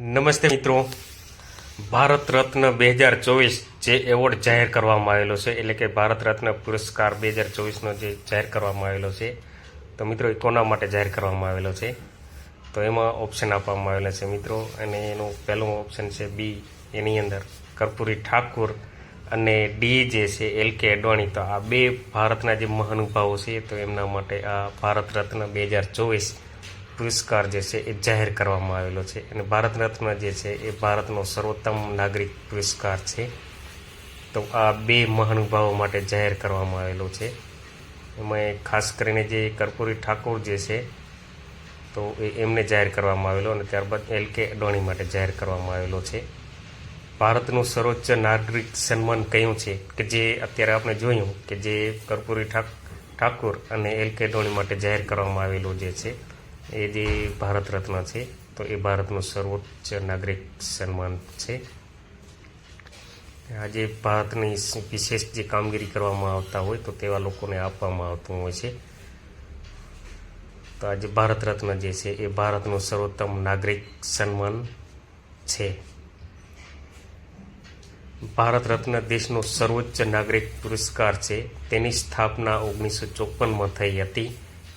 નમસ્તે મિત્રો. ભારત રત્ન બે હજાર ચોવીસ જે એવોર્ડ જાહેર કરવામાં આવેલો છે, એટલે કે ભારત રત્ન પુરસ્કાર બે હજાર ચોવીસનો જે જાહેર કરવામાં આવેલો છે, તો મિત્રો એ કોના માટે જાહેર કરવામાં આવેલો છે? તો એમાં ઓપ્શન આપવામાં આવેલા છે મિત્રો, અને એનું પહેલું ઓપ્શન છે બી, એની અંદર કર્પૂરી ઠાકુર અને ડી જે છે એલ કે અડવાણી. તો આ બે ભારતના જે મહાનુભાવો છે, તો એમના માટે આ ભારત રત્ન બે હજાર ચોવીસ પુરસ્કાર જે છે એ જાહેર કરવામાં આવેલો છે અને ભારત રત્ન જે છે એ ભારતનો સર્વોત્તમ નાગરિક પુરસ્કાર છે. તો આ બે મહાનુભાવો માટે જાહેર કરવામાં આવેલો છે. એમાં ખાસ કરીને જે કર્પૂરી ઠાકોર જે છે, તો એ એમને જાહેર કરવામાં આવેલો અને ત્યારબાદ એલ કે અડવાણી માટે જાહેર કરવામાં આવેલો છે. ભારતનું સર્વોચ્ચ નાગરિક સન્માન કયું છે? કે જે અત્યારે આપણે જોયું કે જે કર્પૂરી ઠાક ઠાકુર અને એલ કે અડવાણી માટે જાહેર કરવામાં આવેલું જે છે એ જે ભારત રત્ન છે, તો એ ભારતનું સર્વોચ્ચ નાગરિક સન્માન છે. આજે ભારતની વિશેષ જે કામગીરી કરવામાં આવતા હોય, તો તેવા લોકોને આપવામાં આવતું હોય છે. તો આજે ભારત રત્ન જે છે, એ ભારતનું સર્વોત્તમ નાગરિક સન્માન છે. ભારત રત્ન દેશનો સર્વોચ્ચ નાગરિક પુરસ્કાર છે. તેની સ્થાપના ઓગણીસો ચોપનમાં થઈ હતી.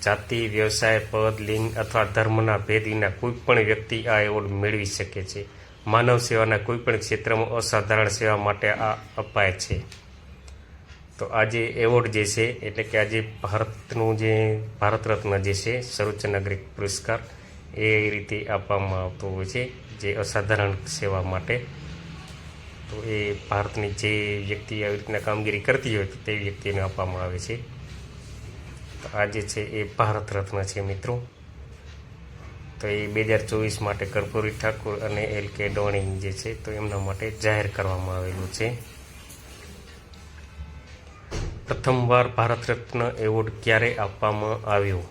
જાતિ, વ્યવસાય, પદ, લિંગ અથવા ધર્મના ભેદ વિના કોઈ પણ વ્યક્તિ આ એવોર્ડ મેળવી શકે છે. માનવ સેવાના કોઈ પણ ક્ષેત્રમાં અસાધારણ સેવા માટે આ અપાય છે. તો આજે એવોર્ડ જે છે, એટલે કે આજે ભારતનું જે, ભારત રત્ન જે છે, સર્વોચ્ચ નાગરિક પુરસ્કાર, એ રીતે આપવામાં આવતો હોય છે, જે અસાધારણ સેવા માટે. તો એ ભારતની જે વ્યક્તિ આવી રીતના કામગીરી કરતી હોય તો તે વ્યક્તિને આપવામાં આવે છે. તો આ છે એ ભારત રત્ન છે મિત્રો. તો એ બે હજાર ચોવીસ માટે કર્પૂરી ઠાકુર અને એલ કે ડોણી જે છે, તો એમના માટે જાહેર કરવામાં આવેલું છે. પ્રથમવાર ભારત રત્ન એવોર્ડ ક્યારે આપવામાં આવ્યો?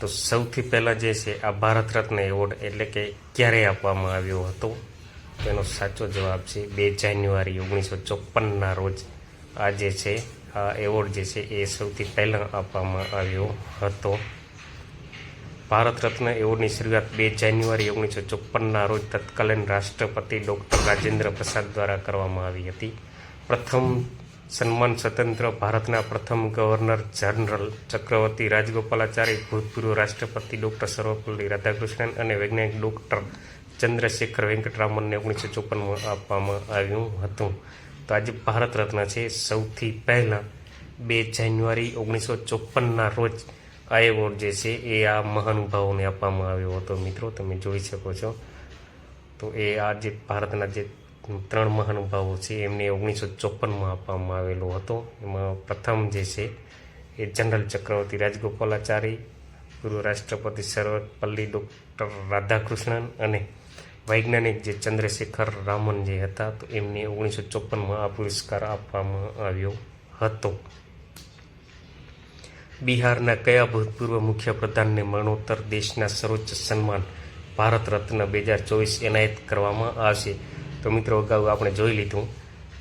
તો સૌથી પહેલાં જે છે, આ ભારત રત્ન એવોર્ડ એટલે કે ક્યારે આપવામાં આવ્યો હતો? તેનો સાચો જવાબ છે બે જાન્યુઆરી ઓગણીસો ચોપનના રોજ. આ જે છે એવોર્ડ જે છે એ સૌથી પહેલાં આપવામાં આવ્યો હતો. ભારત રત્ન એવોર્ડની શરૂઆત બે જાન્યુઆરી ઓગણીસો ચોપનના રોજ તત્કાલીન રાષ્ટ્રપતિ ડૉક્ટર રાજેન્દ્ર પ્રસાદ દ્વારા કરવામાં આવી હતી. પ્રથમ સન્માન સ્વતંત્ર ભારતના પ્રથમ ગવર્નર જનરલ ચક્રવર્તી રાજગોપાલાચારી ભૂતપૂર્વ રાષ્ટ્રપતિ ડૉક્ટર સર્વપલ્લી રાધાકૃષ્ણન અને વૈજ્ઞાનિક ડૉક્ટર ચંદ્રશેખર વેંકટરામનને ઓગણીસો ચોપનમાં આપવામાં આવ્યું હતું. તો આજે ભારત રત્ન છે. સૌથી પહેલાં બે જાન્યુઆરી ઓગણીસો ચોપનના રોજ આ એવોર્ડ જે છે એ આ મહાનુભાવોને આપવામાં આવ્યો હતો. મિત્રો, તમે જોઈ શકો છો. તો એ આ જે ભારતના જે ત્રણ મહાનુભાવો છે, એમને ઓગણીસો ચોપનમાં આપવામાં આવેલો હતો. એમાં પ્રથમ જે છે એ જનરલ ચક્રવર્તી રાજગોપાલાચારી, પૂર્વ રાષ્ટ્રપતિ સર્વપલ્લી ડૉક્ટર રાધાકૃષ્ણન અને વૈજ્ઞાનિક જે ચંદ્રશેખર રામન જે હતા, તો એમને ઓગણીસો ચોપનમાં આ પુરસ્કાર આપવામાં આવ્યો હતો. બિહારના કયા ભૂતપૂર્વ મુખ્યપ્રધાનને મરણોત્તર દેશના સર્વોચ્ચ સન્માન ભારત રત્ન બે હજાર ચોવીસ એનાયત કરવામાં આવશે? તો મિત્રો, અગાઉ આપણે જોઈ લીધું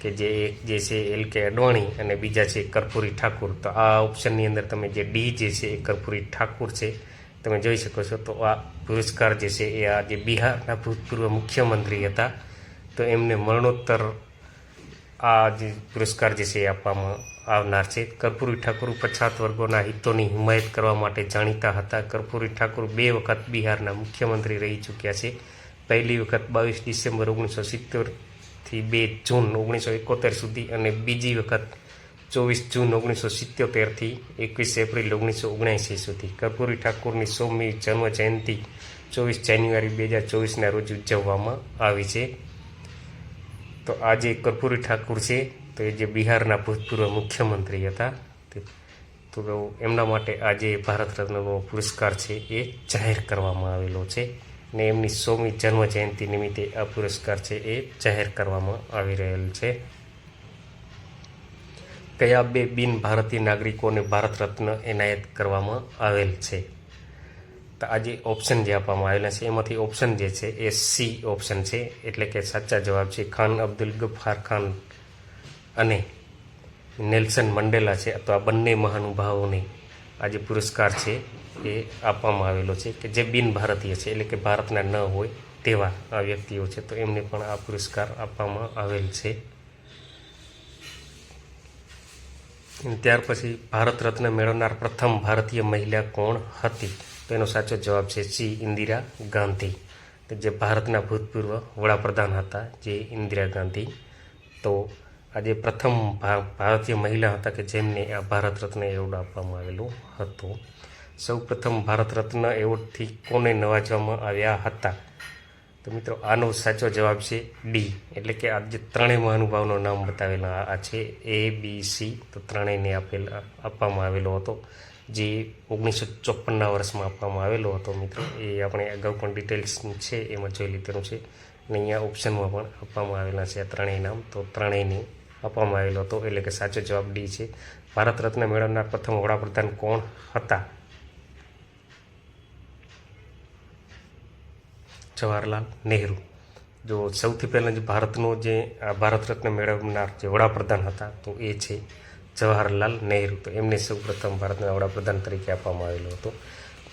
કે જે એક જે છે એલ કે અડવાણી અને બીજા છે કર્પૂરી ઠાકુર. તો આ ઓપ્શનની અંદર તમે જે ડી જે છે એ કર્પૂરી ઠાકુર છે. તમે જોઈ શકો છો તો આ પુરસ્કાર જે છે એ આ જે બિહારના ભૂતપૂર્વ મુખ્યમંત્રી હતા, તો એમને મરણોત્તર આ જે પુરસ્કાર જે છે એ આપવામાં આવનાર છે. કર્પૂરી ઠાકુર પછાત વર્ગોના હિતોની હિમાયત કરવા માટે જાણીતા હતા. કર્પૂરી ઠાકુર બે વખત બિહારના મુખ્યમંત્રી રહી ચૂક્યા છે. પહેલી વખત બાવીસ ડિસેમ્બર ઓગણીસો સિત્તેરથી બે જૂન ઓગણીસો એકોતેર સુધી અને બીજી વખત ચોવીસ જૂન ઓગણીસો સિત્યોતેરથી એકવીસ એપ્રિલ ઓગણીસો ઓગણએંસી સુધી કર્પૂરી ઠાકુરની સોમી જન્મ જયંતિ ચોવીસ જાન્યુઆરી બે હજાર ચોવીસના રોજ ઉજવવામાં આવી છે. તો આ જે કર્પૂરી ઠાકુર છે, તો એ જે બિહારના ભૂતપૂર્વ મુખ્યમંત્રી હતા, તો એમના માટે આજે ભારત રત્નનો પુરસ્કાર છે એ જાહેર કરવામાં આવેલો છે ને એમની સોમી જન્મ જયંતિ નિમિત્તે આ પુરસ્કાર છે એ જાહેર કરવામાં આવી રહેલ છે. કયા બે બિન ભારતીય નાગરિકોને ભારત રત્ન એનાયત કરવામાં આવેલ છે? તો આજે ઓપ્શન જે આપવામાં આવેલા છે, એમાંથી ઓપ્શન જે છે એ સી ઓપ્શન છે. એટલે કે સાચા જવાબ છે ખાન અબ્દુલ ગફાર ખાન અને નેલ્સન મંડેલા છે. તો આ બંને મહાનુભાવોને આ જે પુરસ્કાર છે એ આપવામાં આવેલો છે કે જે બિન ભારતીય છે, એટલે કે ભારતના ન હોય તેવા આ વ્યક્તિઓ છે. તો એમને પણ આ પુરસ્કાર આપવામાં આવેલ છે અને ત્યાર પછી ભારત રત્ન મેળવનાર પ્રથમ ભારતીય મહિલા કોણ હતી? તો એનો સાચો જવાબ છે સી, ઇન્દિરા ગાંધી. જે ભારતના ભૂતપૂર્વ વડાપ્રધાન હતા, જે ઇન્દિરા ગાંધી. તો આજે પ્રથમ ભારતીય મહિલા હતા કે જેમને આ ભારત રત્ન એવોર્ડ આપવામાં આવેલું હતું. સૌ પ્રથમ ભારત રત્ન એવોર્ડથી કોને નવાજવામાં આવ્યા હતા? તો મિત્રો, આનો સાચો જવાબ છે ડી. એટલે કે આ જે ત્રણેય મહાનુભાવનો નામ બતાવેલા આ છે એ બી સી તો ત્રણેયને આપેલ, આપવામાં આવેલો હતો. જે ઓગણીસો ચોપનના વર્ષમાં આપવામાં આવેલો હતો મિત્રો. એ આપણે અગાઉ પણ ડિટેલ્સ છે, એમાં જોઈ લીધેલું છે. અને અહીંયા ઓપ્શનમાં પણ આપવામાં આવેલા છે આ ત્રણેય નામ. તો ત્રણેયને આપવામાં આવેલો હતો. એટલે કે સાચો જવાબ ડી છે. ભારત રત્ન મેળવનાર પ્રથમ વડાપ્રધાન કોણ હતા? જવાહરલાલ નહેરુ. જો સૌથી પહેલાં જે ભારતનો જે ભારત રત્ન મેળવનાર જે વડાપ્રધાન હતા, તો એ છે જવાહરલાલ નહેરુ. તો એમને સૌ પ્રથમ ભારતના વડાપ્રધાન તરીકે આપવામાં આવેલો હતો.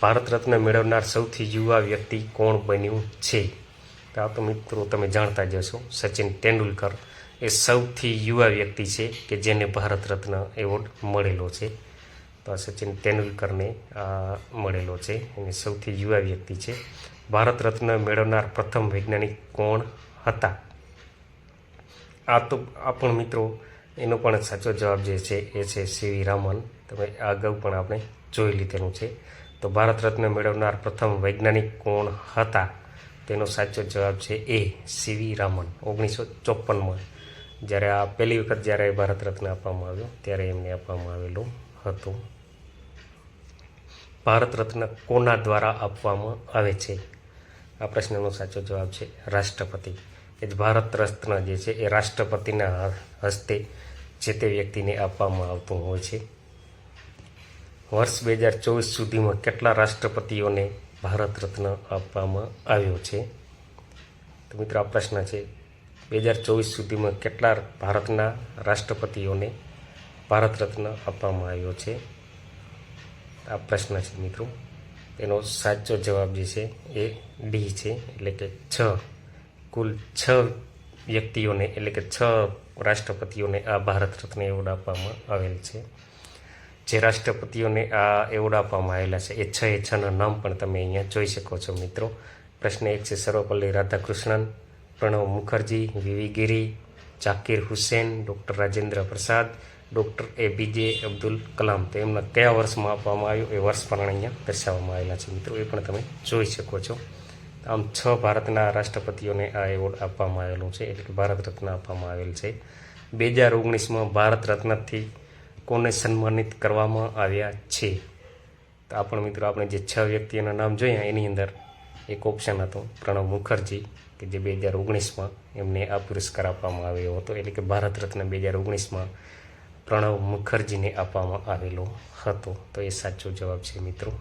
ભારત રત્ન મેળવનાર સૌથી યુવા વ્યક્તિ કોણ બન્યું છે? આ તો મિત્રો તમે જાણતા જ હશો. સચિન તેંડુલકર એ સૌથી યુવા વ્યક્તિ છે કે જેને ભારત રત્ન એવોર્ડ મળેલો છે. તો આ સચિન તેંડુલકરને મળેલો છે. અને સૌથી યુવા વ્યક્તિ છે. ભારત રત્ન મેળવનાર પ્રથમ વૈજ્ઞાનિક કોણ હતા? આ તો આ પણ મિત્રો, એનો પણ સાચો જવાબ જે છે, એ છે સીવી રામન. તમે અગાઉ પણ આપણે જોઈ લીધેલું છે. તો ભારત રત્ન મેળવનાર પ્રથમ વૈજ્ઞાનિક કોણ હતા? તેનો સાચો જવાબ છે એ સીવી રામન. ઓગણીસો ચોપનમાં જ્યારે આ પહેલી વખત જ્યારે ભારત રત્ન આપવામાં આવ્યો, ત્યારે એમને આપવામાં આવેલું હતું. ભારત રત્ન કોના દ્વારા આપવામાં આવે છે? આ પ્રશ્નનો સાચો જવાબ છે રાષ્ટ્રપતિ. એ જ ભારત રત્ન જે છે એ રાષ્ટ્રપતિના હસ્તે જે તે વ્યક્તિને આપવામાં આવતું હોય છે. વર્ષ બે હજાર ચોવીસ સુધીમાં કેટલા રાષ્ટ્રપતિઓને ભારત રત્ન આપવામાં આવ્યો છે? તો મિત્રો, આ પ્રશ્ન છે, બે હજાર ચોવીસ સુધીમાં કેટલા ભારતના રાષ્ટ્રપતિઓને ભારત રત્ન આપવામાં આવ્યો છે? આ પ્રશ્ન છે મિત્રો. એનો સાચો જવાબ જે છે એ ડી છે. એટલે કે છ, કુલ છ વ્યક્તિઓને, એટલે કે છ રાષ્ટ્રપતિઓને આ ભારત રત્ન એવોર્ડ આપવામાં આવેલ છે. જે રાષ્ટ્રપતિઓને આ એવોર્ડ આપવામાં આવેલા છે, એ છ એ છના નામ પણ તમે અહીંયા જોઈ શકો છો મિત્રો. પ્રશ્ન એક છે, સર્વપલ્લી રાધાકૃષ્ણન, પ્રણવ મુખર્જી, વિવી ગિરી, જાકીર હુસેન, ડૉક્ટર રાજેન્દ્ર પ્રસાદ ડૉક્ટર એ બીજે અબ્દુલ કલામ તો એમના કયા વર્ષમાં આપવામાં આવ્યું? એ વર્ષ પણ અહીંયા દર્શાવવામાં આવેલા છે. મિત્રો, એ પણ તમે જોઈ શકો છો. આમ છ ભારતના રાષ્ટ્રપતિઓને આ એવોર્ડ આપવામાં આવેલો છે. એટલે કે ભારત રત્ન આપવામાં આવેલ છે. બે હજાર ઓગણીસમાં ભારત રત્નથી કોને સન્માનિત કરવામાં આવ્યા છે? તો આ પણ મિત્રો, આપણે જે છ વ્યક્તિઓના નામ જોયા, એની અંદર એક ઓપ્શન હતો પ્રણવ મુખર્જી, કે જે બે હજાર ઓગણીસમાં એમને આ પુરસ્કાર આપવામાં આવ્યો હતો. એટલે કે ભારત રત્ન બે હજાર ઓગણીસમાં પ્રણવ મુખર્જીને આપવામાં આવેલો હતો. તો એ સાચો જવાબ છે મિત્રો.